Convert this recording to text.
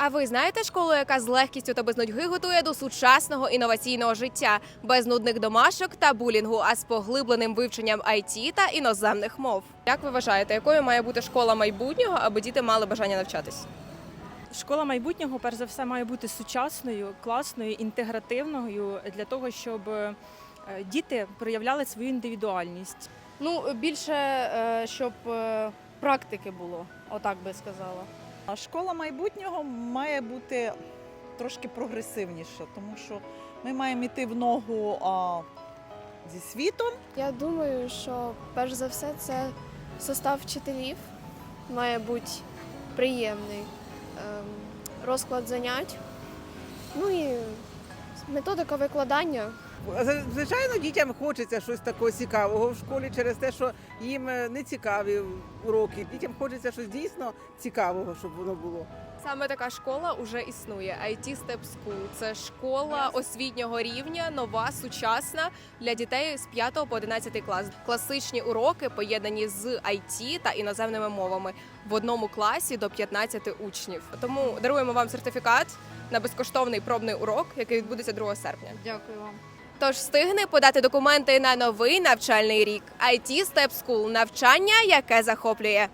А ви знаєте школу, яка з легкістю та без нудьги готує до сучасного інноваційного життя, без нудних домашок та булінгу, а з поглибленим вивченням IT та іноземних мов? Як ви вважаєте, якою має бути школа майбутнього, аби діти мали бажання навчатись? Школа майбутнього, перш за все, має бути сучасною, класною, інтегративною для того, щоб е, діти проявляли свою індивідуальність. Ну, більше, е, щоб е, практики було, отак би сказала. Школа майбутнього має бути трошки прогресивніша, тому що ми маємо йти в ногу а, зі світом. Я думаю, що перш за все це состав вчителів має бути приємний, ем, розклад занять, ну і методика викладання. Звичайно, дітям хочеться щось такого цікавого в школі через те, що їм е, не цікаві уроки. Дітям хочеться щось дійсно цікавого, щоб воно було. Саме така школа вже існує. IT Step School – це школа освітнього рівня, нова, сучасна для дітей з 5 по 11 клас. Класичні уроки поєднані з IT та іноземними мовами в одному класі до 15 учнів. Тому даруємо вам сертифікат на безкоштовний пробний урок, який відбудеться 2 серпня. Дякую вам. Тож стигне подати документи на новий навчальний рік. IT Step School – навчання, яке захоплює.